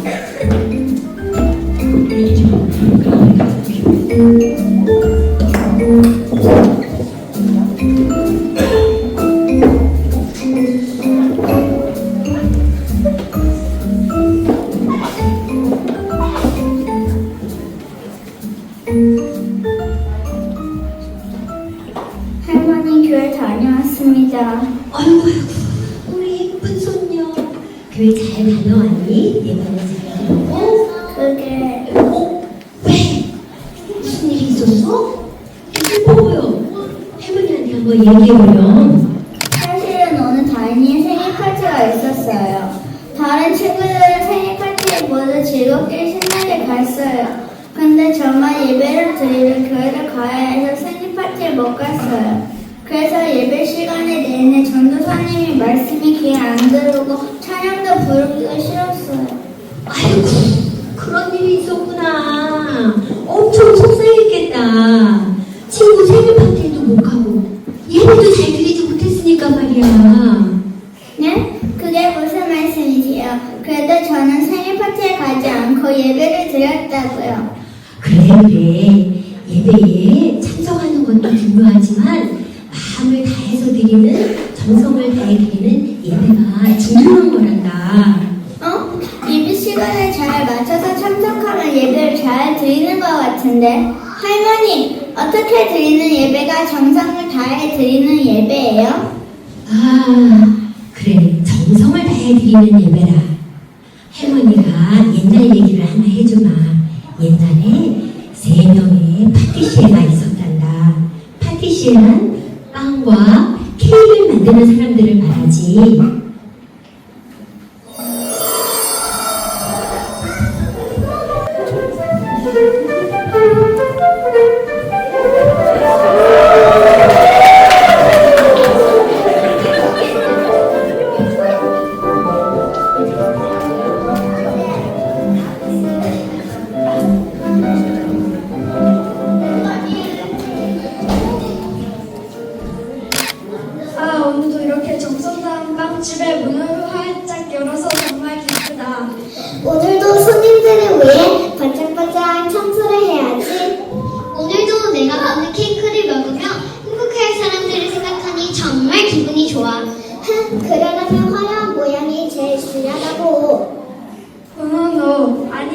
Thank you. 그 얘기해보면 사실은 어느 달인이 생일 파티가 있었어요. 다른 친구들은 생일 파티를 모두 즐겁게 신나게 갔어요. 근데 저만 예배를 드리는 교회를 가야 해서 생일 파티에 못 갔어요. 그래서 예배 시간에 내내 전도사님이 말씀이 귀에 안 들어오고 찬양도 부르기가 싫었어요. 아이고 그런 일이 있었고 예배예요? 아, 그래. 정성을 다해드리는 예배라. 할머니가 옛날 얘기를 하나 해주마. 옛날에 세 명의 파티시에가 있었단다. 파티시에란 빵과 케이크를 만드는 사람들을 말하지.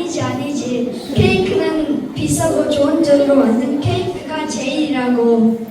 아니지 아니지. 케이크는 비싸고 좋은 점으로 만든 케이크가 제일이라고.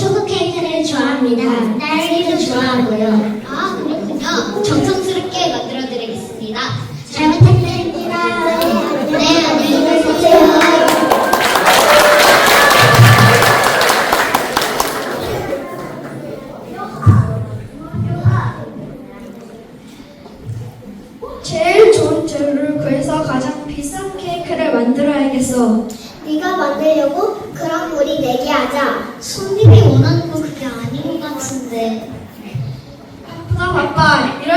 초코 케이크를 좋아합니다. 딸기도 좋아하고요.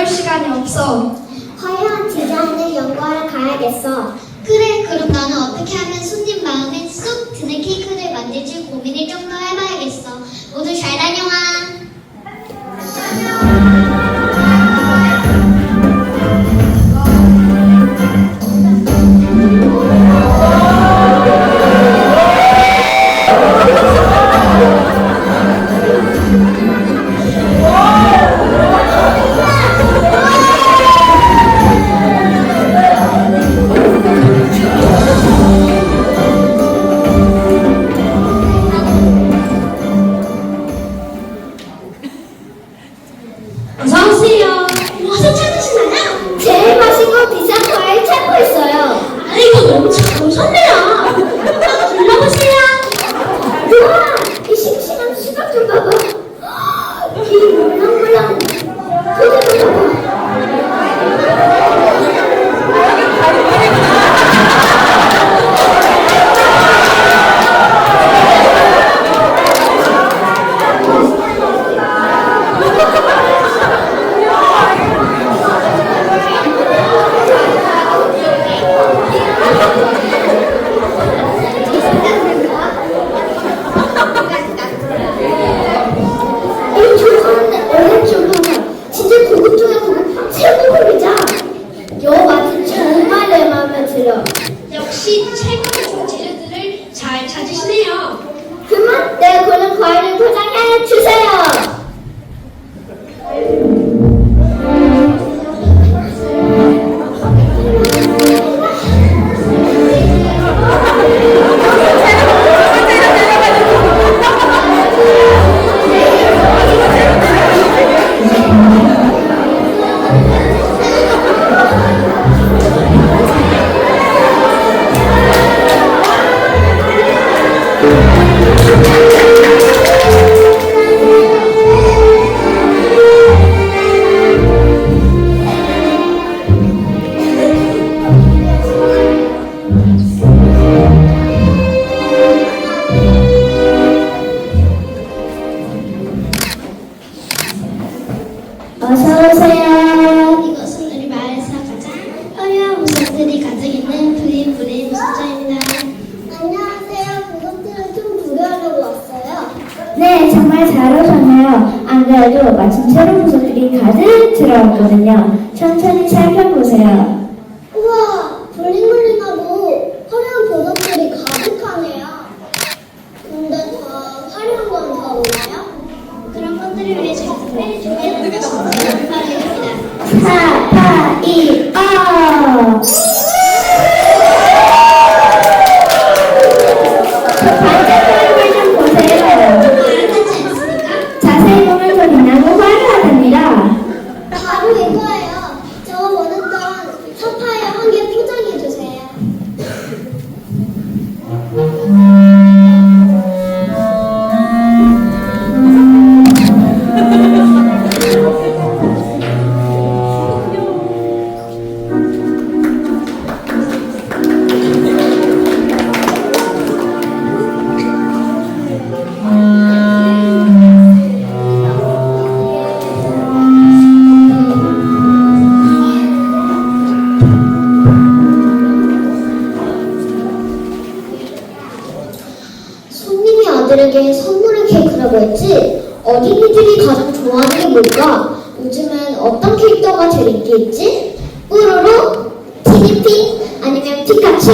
그럴 시간이 없어. 과연 디자인을 연구하러 가야겠어. 그래, 그럼 나는 어떻게 하면 손님 마음에 쏙 드는 케이크를 만들지 고민을 좀 더 해봐야겠어. 모두 잘 다녀와. 살펴보세요. 우와, 블링 손님이 아들에게 선물한 케이크라고 했지? 어린이들이 가장 좋아하는 게 뭘까? 요즘엔 어떤 캐릭터가 제일 인기 있지? 뽀로로? 티니핑? 아니면 피카츄?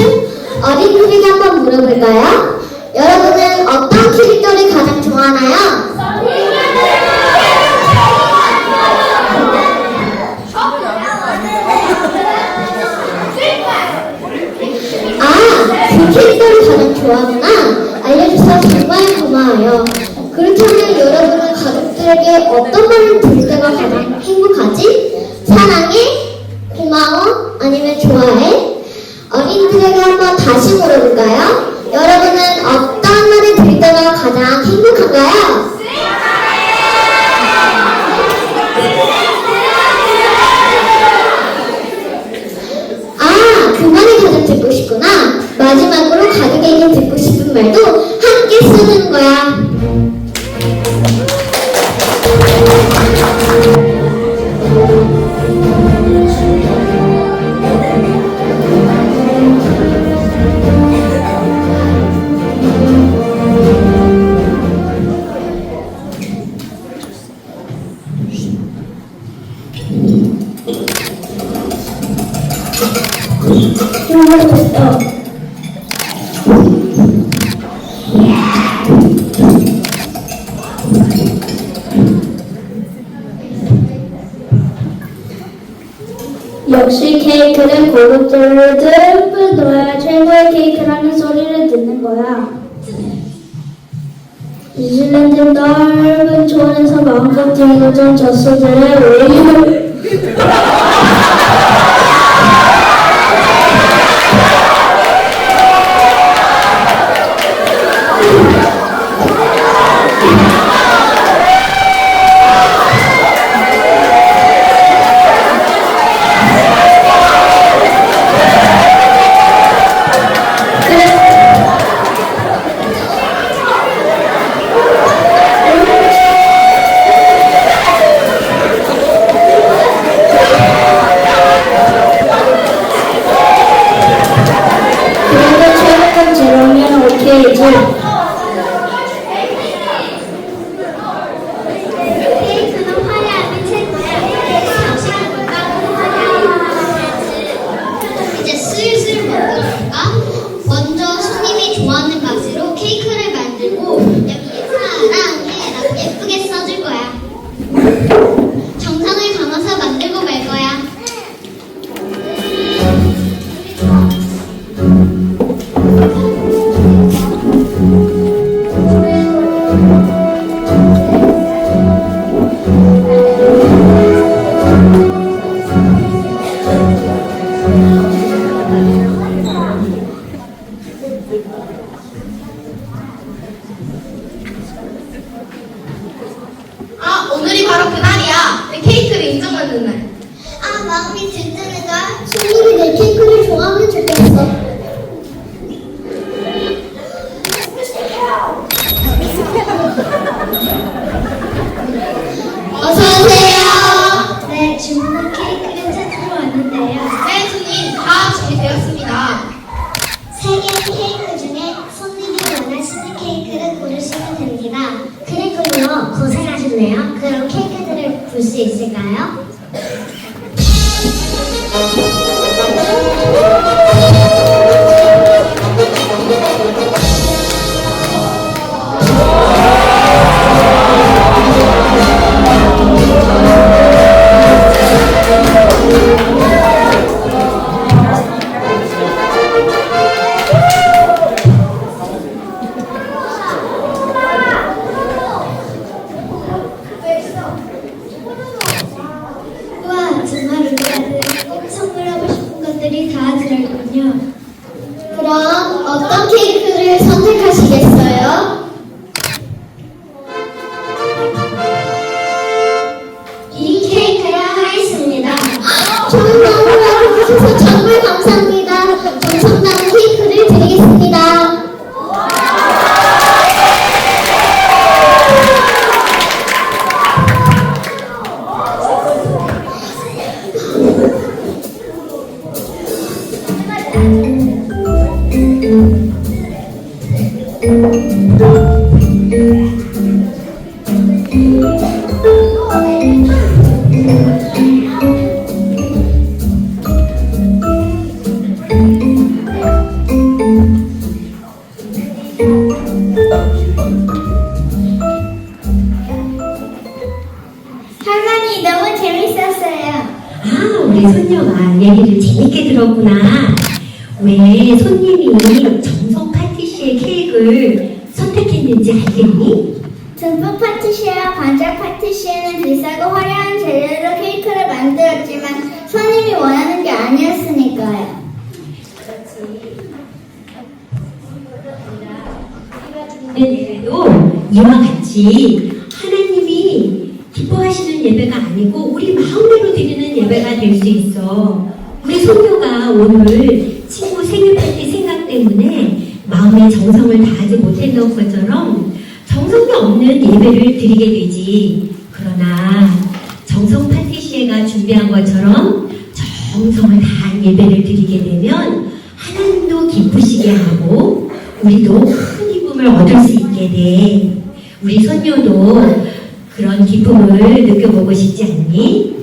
어린이들에게 한번 물어볼까요? 여러분은 어떤 캐릭터를 가장 좋아하나요? 아, 그 캐릭터를 가장 좋아하구나. 고마워요. 그렇다면 여러분은 가족들에게 어떤 말을 들을 때가 가장 행복하지? 사랑해? 고마워? 아니면 좋아해? 어린이들에게 한번 다시 물어볼까요? 여러분은 어떤 말을 들을 때가 가장 행복한가요? 듬뿍 넣어야 최고의 케이크라는 소리를 듣는 거야. 뉴질랜드 넓은 초원에서 마음껏 뛰어던 젖소들의 오일을 아 마음이 같이 하나님이 기뻐하시는 예배가 아니고 우리 마음대로 드리는 예배가 될 수 있어. 우리 손녀가 오늘 친구 생일 파티 생각 때문에 마음의 정성을 다하지 못했던 것처럼 정성이 없는 예배를 드리게 되지. 그러나 정성 파티 시에가 준비한 것처럼 정성을 다한 예배를 드리게 되면 하나님도 기쁘시게 하고 우리도 큰 기쁨을 얻을 수 있게 돼. 우리 손녀도 그런 기쁨을 느껴보고 싶지 않니?